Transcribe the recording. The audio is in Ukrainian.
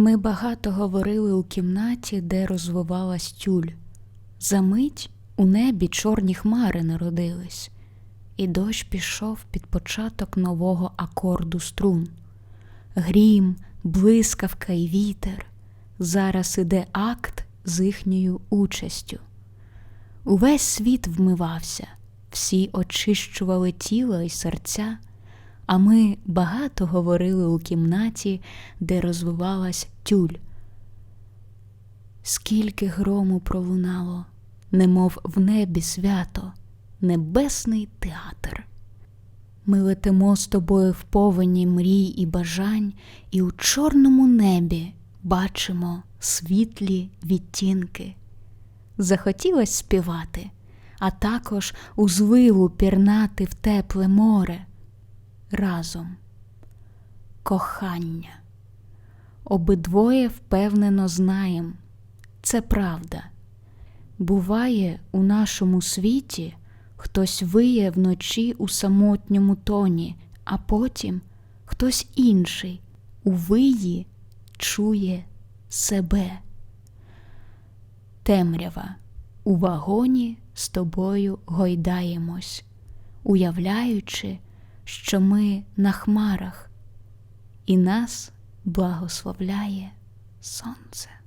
Ми багато говорили у кімнаті, де розвивалась тюль. Замить у небі чорні хмари народились, і дощ пішов під початок нового акорду струн. Грім, блискавка й вітер. Зараз іде акт з їхньою участю. Увесь світ вмивався, всі очищували тіло й серця, а ми багато говорили у кімнаті, де розвивалась тюль. Скільки грому пролунало, немов в небі свято, небесний театр. Ми летимо з тобою в повені мрій і бажань, і у чорному небі бачимо світлі відтінки. Захотілось співати, а також у зливу пірнати в тепле море. Разом кохання. Обидвоє впевнено знаєм, це правда. Буває, у нашому світі хтось виє вночі у самотньому тоні, а потім хтось інший у виї чує себе. Темрява у вагоні з тобою гойдаємось, уявляючи, що ми на хмарах, і нас благословляє сонце.